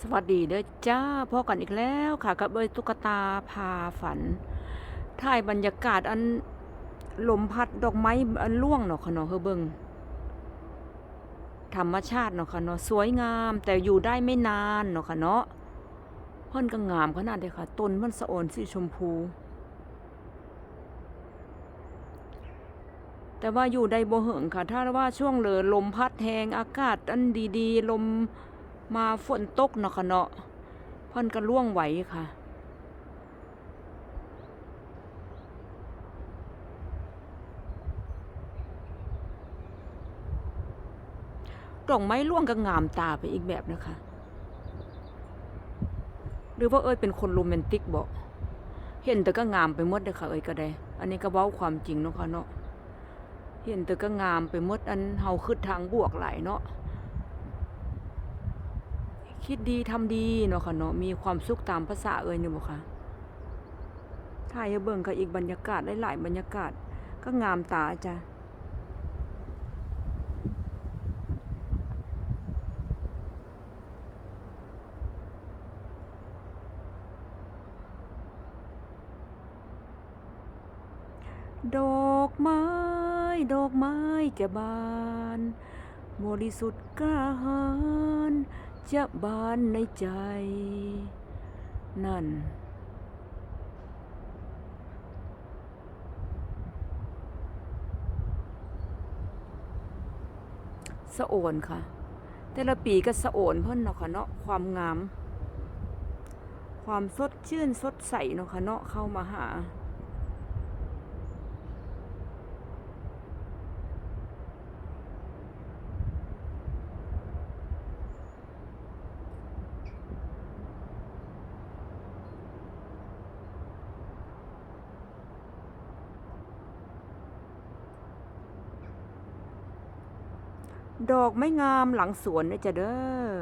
สวัสดีเด้อจ้าพอกันอีกแล้วค่ะ กับเบยตุ๊กตาพาฝันถ่ายบรรยากาศอันลมพัดดอกไม้อันร่วงเนาะค่ะเนาะเฮอเบิงธรรมชาติเนาะค่ะเนาะสวยงามแต่อยู่ได้ไม่นานเนาะค่ะเนาะเพิ่นก็งามขนาดเลยค่ะต้นมันสะโอนสีชมพู แต่ว่าอยู่ได้บ่เหิงค่ะ ถ้าว่าช่วงเลอลมพัดแหงอากาศอันดีๆ ลม มาฝนตกเนาะค่ะเนาะเพิ่นก็ล่วงไหวค่ะดอกไม้ร่วงก็งามตาไปอีกแบบนะคะ หรือว่าเอ้ยเป็นคนโรแมนติกบอกเห็นแต่ก็งามไปหมดเลยค่ะเอ้ยก็ได้ อันนี้ก็เว้าความจริงเนาะค่ะเนาะ เห็นแต่ก็งามไปหมดอันเฮาคิดทางบวกหลายเนาะ คิดดีทำดีเนาะค่ะเนาะมีความสุขตามภาษาเอ่ยนี่บ่ค่ะถ่ายเบิ่งกับอีกบรรยากาศหลายๆบรรยากาศก็งามตาจ้ะดอกไม้ ดอกไม้จะบาน บริสุทธิ์กล้าหาญ จะบานในใจ นั่น สะโอนค่ะ แต่ละปีก็สะโอนเพิ่นเนาะค่ะเนาะความงาม ความสดชื่นสดใสเนาะค่ะเนาะเข้ามาหา ดอกไม่งามหลังสวนนะจ๊ะเด้อ